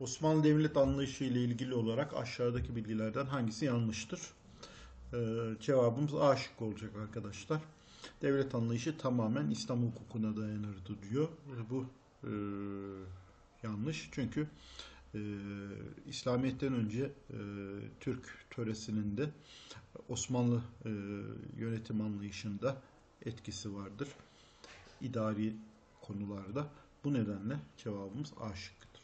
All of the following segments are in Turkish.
Osmanlı devlet anlayışı ile ilgili olarak aşağıdaki bilgilerden hangisi yanlıştır? Ee, cevabımız A şıkkı olacak arkadaşlar. Devlet anlayışı tamamen İslam hukukuna dayanırdı diyor. Bu e, yanlış çünkü e, İslamiyet'ten önce e, Türk töresinin de Osmanlı e, yönetim anlayışında etkisi vardır. İdari konularda. Bu nedenle cevabımız A şıkkıdır.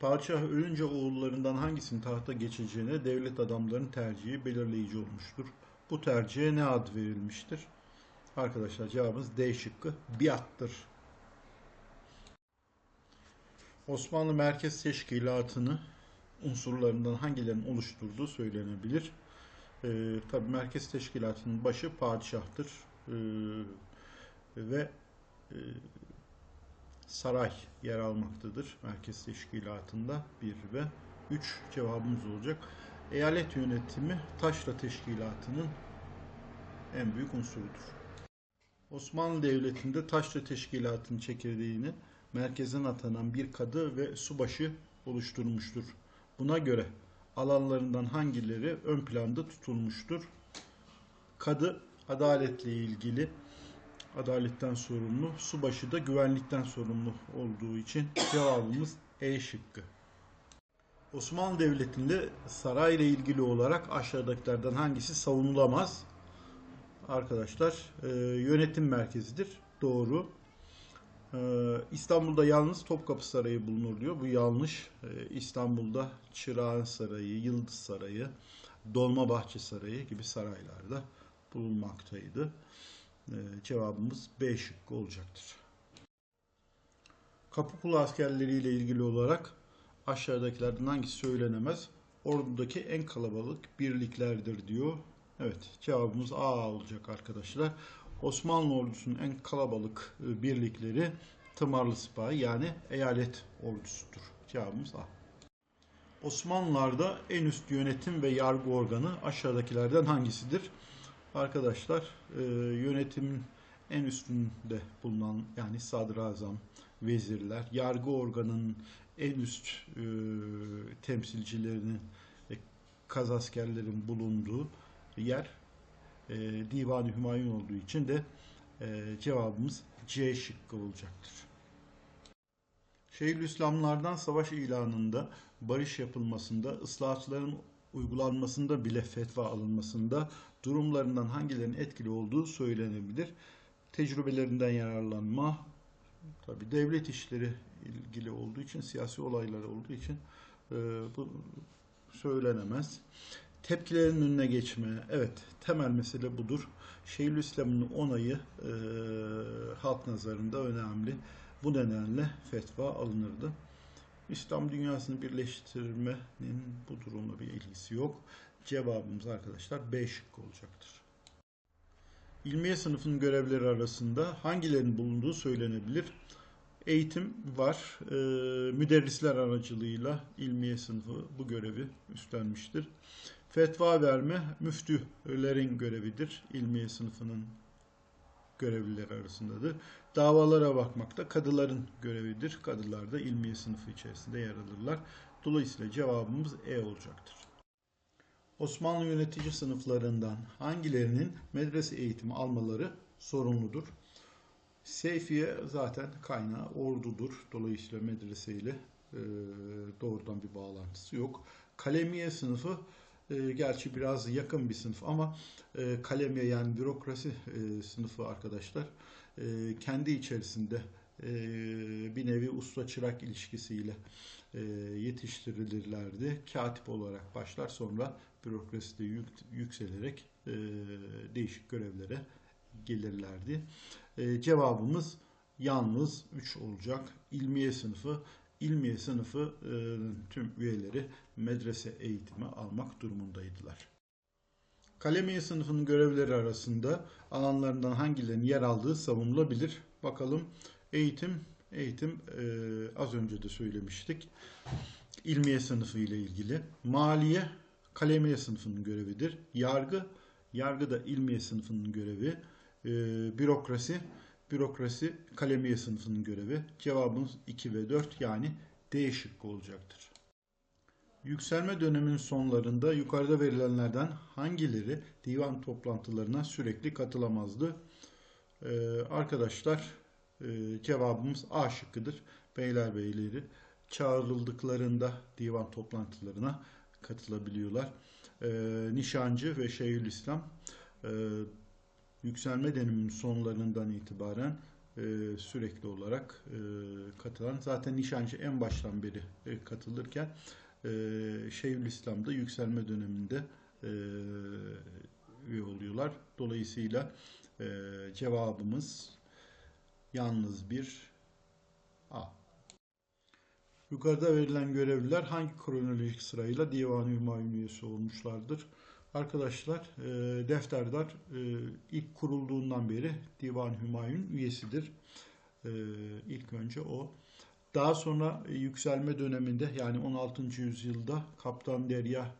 Padişah ölünce oğullarından hangisinin tahta geçeceğine devlet adamlarının tercihi belirleyici olmuştur. Bu tercihe ne ad verilmiştir? Arkadaşlar cevabımız D şıkkı biattır. Osmanlı Merkez Teşkilatı'nı unsurlarından hangilerinin oluşturduğu söylenebilir. Ee, Tabi Merkez Teşkilatı'nın başı padişahtır. Ee, ve e, saray yer almaktadır Merkez Teşkilatı'nda 1 ve 3 cevabımız olacak. Eyalet yönetimi Taşra Teşkilatı'nın en büyük unsurudur. Osmanlı Devleti'nde Taşra Teşkilatı'nın çekirdeğini merkezden atanan bir kadı ve subaşı oluşturmuştur. Buna göre alanlarından hangileri ön planda tutulmuştur? Kadı adaletle ilgili adaletten sorumlu, subaşı da güvenlikten sorumlu olduğu için cevabımız E şıkkı. Osmanlı Devleti'nde sarayla ilgili olarak aşağıdakilerden hangisi savunulamaz? Arkadaşlar e, yönetim merkezidir. Doğru. E, İstanbul'da yalnız Topkapı Sarayı bulunur diyor. Bu yanlış. E, İstanbul'da Çırağan Sarayı, Yıldız Sarayı, Dolmabahçe Sarayı gibi saraylarda bulunmaktaydı. Ee, cevabımız B şıkkı olacaktır. Kapıkulu askerleriyle ilgili olarak aşağıdakilerden hangisi söylenemez? Ordudaki en kalabalık birliklerdir diyor. Evet cevabımız A olacak arkadaşlar. Osmanlı ordusunun en kalabalık e, birlikleri tımarlı sipahi yani eyalet ordusudur. Cevabımız A. Osmanlılar'da en üst yönetim ve yargı organı aşağıdakilerden hangisidir? Arkadaşlar e, yönetimin en üstünde bulunan yani sadrazam, vezirler, yargı organının en üst e, temsilcilerinin ve kazaskerlerin bulunduğu yer e, Divan-ı Hümayun olduğu için de e, cevabımız C şıkkı olacaktır. Şeyhülislamlardan savaş ilanında barış yapılmasında, ıslahatçıların uygulanmasında bile fetva alınmasında durumlarından hangilerinin etkili olduğu söylenebilir. Tecrübelerinden yararlanma, tabi devlet işleri ilgili olduğu için, siyasi olaylar olduğu için e, bu söylenemez. Tepkilerin önüne geçme, evet temel mesele budur. Şeyhülislam'ın onayı e, halk nazarında önemli. Bu nedenle fetva alınırdı. İslam dünyasını birleştirmenin bu durumla bir ilgisi yok. Cevabımız arkadaşlar B şıkkı olacaktır. İlmiye sınıfının görevleri arasında hangilerinin bulunduğu söylenebilir. Eğitim var. E, müderrisler aracılığıyla ilmiye sınıfı bu görevi üstlenmiştir. Fetva verme müftülerin görevidir. İlmiye sınıfının görevlileri arasındadır. Davalara bakmak da kadıların görevidir. Kadılar da ilmiye sınıfı içerisinde yer alırlar. Dolayısıyla cevabımız E olacaktır. Osmanlı yönetici sınıflarından hangilerinin medrese eğitimi almaları sorumludur? Seyfiye zaten kaynağı ordudur. Dolayısıyla medrese ile e, doğrudan bir bağlantısı yok. Kalemiye sınıfı e, gerçi biraz yakın bir sınıf ama e, kalemiye yani bürokrasi e, sınıfı arkadaşlar kendi içerisinde bir nevi usta çırak ilişkisiyle e, yetiştirilirlerdi. Katip olarak başlar sonra bürokraside yük, yükselerek e, değişik görevlere gelirlerdi. E, cevabımız yalnız 3 olacak. İlmiye sınıfı ilmiye sınıfı tüm üyeleri medrese eğitimi almak durumundaydılar. Kalemiye sınıfının görevleri arasında alanlarından hangilerinin yer aldığı savunulabilir. Bakalım eğitim, eğitim e, az önce de söylemiştik. İlmiye sınıfı ile ilgili. Maliye, kalemiye sınıfının görevidir. Yargı, yargı da ilmiye sınıfının görevi. E, bürokrasi, bürokrasi kalemiye sınıfının görevi. Cevabımız 2 ve 4 yani D şıkkı olacaktır. Yükselme döneminin sonlarında yukarıda verilenlerden hangileri divan toplantılarına sürekli katılamazdı? Ee, arkadaşlar e, cevabımız A şıkkıdır. Beylerbeyleri çağrıldıklarında divan toplantılarına katılabiliyorlar. Ee, Nişancı ve Şeyhülislam e, yükselme döneminin sonlarından itibaren e, sürekli olarak e, katılan zaten nişancı en baştan beri e, katılırken Şeyhülislam'da yükselme döneminde e, üye oluyorlar. Dolayısıyla cevabımız yalnız bir A. Yukarıda verilen görevliler hangi kronolojik sırayla Divan-ı Hümayun üyesi olmuşlardır? Arkadaşlar e, Defterdar e, ilk kurulduğundan beri Divan-ı Hümayun üyesidir. E, ilk önce o. Daha sonra yükselme döneminde yani 16. yüzyılda Kaptan Derya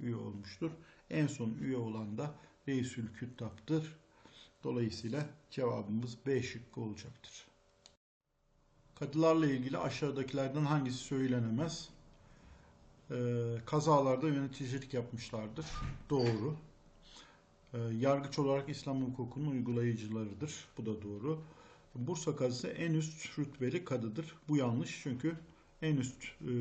üye olmuştur. En son üye olan da Reisül Küttab'dır. Dolayısıyla cevabımız B şıkkı olacaktır. Kadılarla ilgili aşağıdakilerden hangisi söylenemez? Ee, kazalarda yöneticilik yapmışlardır. Doğru. Ee, yargıç olarak İslam hukukunun uygulayıcılarıdır. Bu da doğru. Bursa kadısı en üst rütbeli kadıdır. Bu yanlış çünkü en üst e,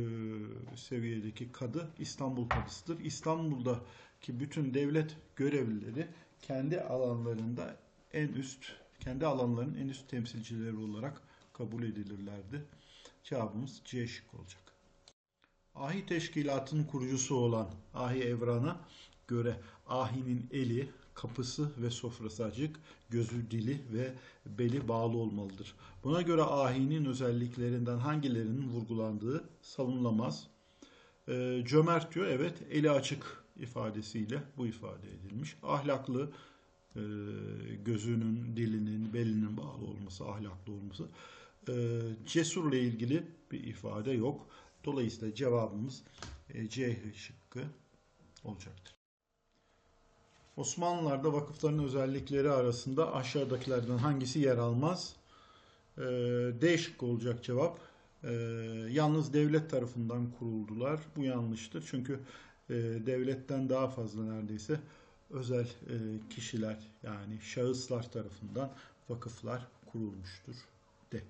seviyedeki kadı İstanbul kadısıdır. İstanbul'daki bütün devlet görevlileri kendi alanlarında en üst, kendi alanlarının en üst temsilcileri olarak kabul edilirlerdi. Cevabımız C şık olacak. Ahi Teşkilatı'nın kurucusu olan Ahi Evran'a göre Ahi'nin eli, kapısı ve sofrası açık, gözü, dili ve beli bağlı olmalıdır. Buna göre Ahi'nin özelliklerinden hangilerinin vurgulandığı savunulamaz. E, cömert diyor, evet, eli açık ifadesiyle bu ifade edilmiş. Ahlaklı, e, gözünün, dilinin, belinin bağlı olması, ahlaklı olması. E, cesurla ilgili bir ifade yok. Dolayısıyla cevabımız e, C şıkkı olacaktır. Osmanlılar'da vakıfların özellikleri arasında aşağıdakilerden hangisi yer almaz? E, D şıkkı olacak cevap. E, yalnız devlet tarafından kuruldular. Bu yanlıştır. Çünkü devletten daha fazla neredeyse özel kişiler yani şahıslar tarafından vakıflar kurulmuştur. D.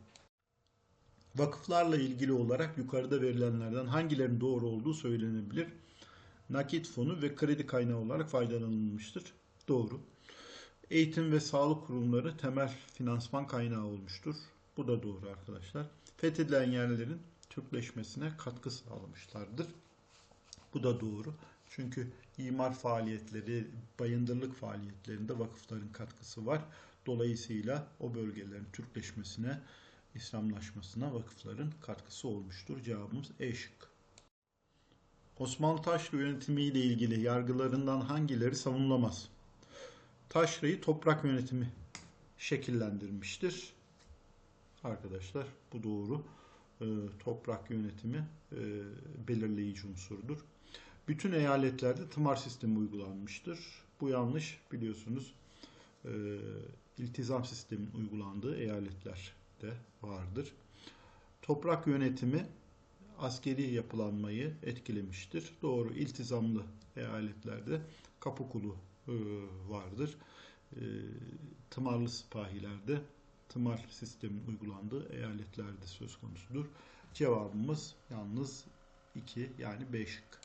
Vakıflarla ilgili olarak yukarıda verilenlerden hangilerinin doğru olduğu söylenebilir. Nakit fonu ve kredi kaynağı olarak faydalanılmıştır. Doğru. Eğitim ve sağlık kurumları temel finansman kaynağı olmuştur. Bu da doğru arkadaşlar. Fethedilen yerlerin Türkleşmesine katkı sağlamışlardır. Bu da doğru. Çünkü imar faaliyetleri, bayındırlık faaliyetlerinde vakıfların katkısı var. Dolayısıyla o bölgelerin Türkleşmesine İslamlaşmasına vakıfların katkısı olmuştur. Cevabımız E şıkkı. Osmanlı Taşra yönetimi ile ilgili yargılarından hangileri savunulamaz? Taşra'yı toprak yönetimi şekillendirmiştir. Arkadaşlar bu doğru. E, toprak yönetimi e, belirleyici unsurdur. Bütün eyaletlerde tımar sistemi uygulanmıştır. Bu yanlış biliyorsunuz. E, iltizam sistemin uygulandığı eyaletler de vardır. Toprak yönetimi askeri yapılanmayı etkilemiştir. Doğru iltizamlı eyaletlerde kapı kulu e, vardır. E, tımarlı sipahilerde tımar sistemin uygulandığı eyaletlerde söz konusudur. Cevabımız yalnız 2 yani 5 şık.